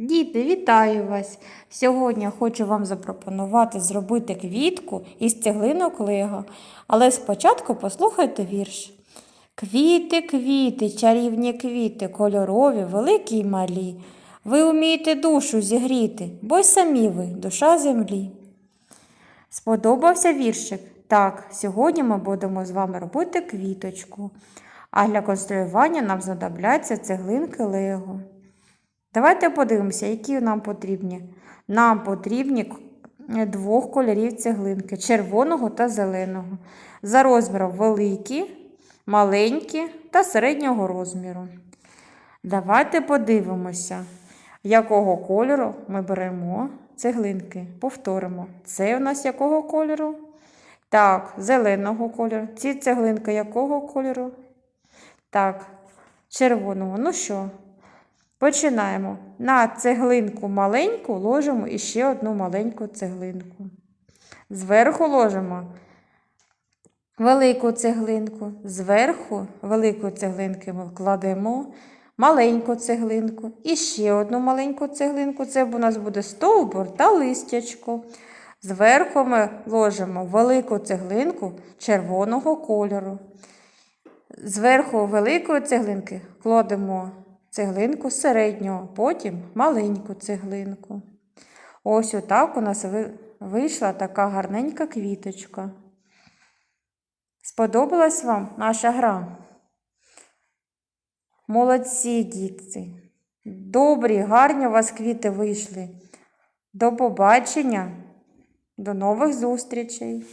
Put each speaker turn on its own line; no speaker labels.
Діти, вітаю вас! Сьогодні хочу вам запропонувати зробити квітку із цеглинок лего. Але спочатку послухайте вірш. Квіти, квіти, чарівні квіти, кольорові, великі й малі. Ви вмієте душу зігріти, бо й самі ви душа землі. Сподобався віршик? Так, сьогодні ми будемо з вами робити квіточку. А для конструювання нам знадобляться цеглинки лего. Давайте подивимося, які нам потрібні. Нам потрібні е, двох кольорів цеглинки червоного та зеленого. За розміром великі, маленькі та середнього розміру. Давайте подивимося, якого кольору ми беремо цеглинки. Повторимо. Це у нас якого кольору? Так, зеленого кольору. Ці цеглинки якого кольору? Так, червоного. Ну що? Починаємо. На цеглинку маленьку ложимо іще одну маленьку цеглинку. Зверху ложимо велику цеглинку. Зверху велику цеглинки ми кладемо маленьку цеглинку. І ще одну маленьку цеглинку. Це у нас буде стовбур та листячко. Зверху ми ложимо велику цеглинку червоного кольору. Зверху великої цеглинки кладемо цеглинку середнього, потім маленьку цеглинку. Ось отак у нас вийшла така гарненька квіточка. Сподобалась вам наша гра? Молодці, дітки. Добрі, гарні у вас квіти вийшли. До побачення, до нових зустрічей.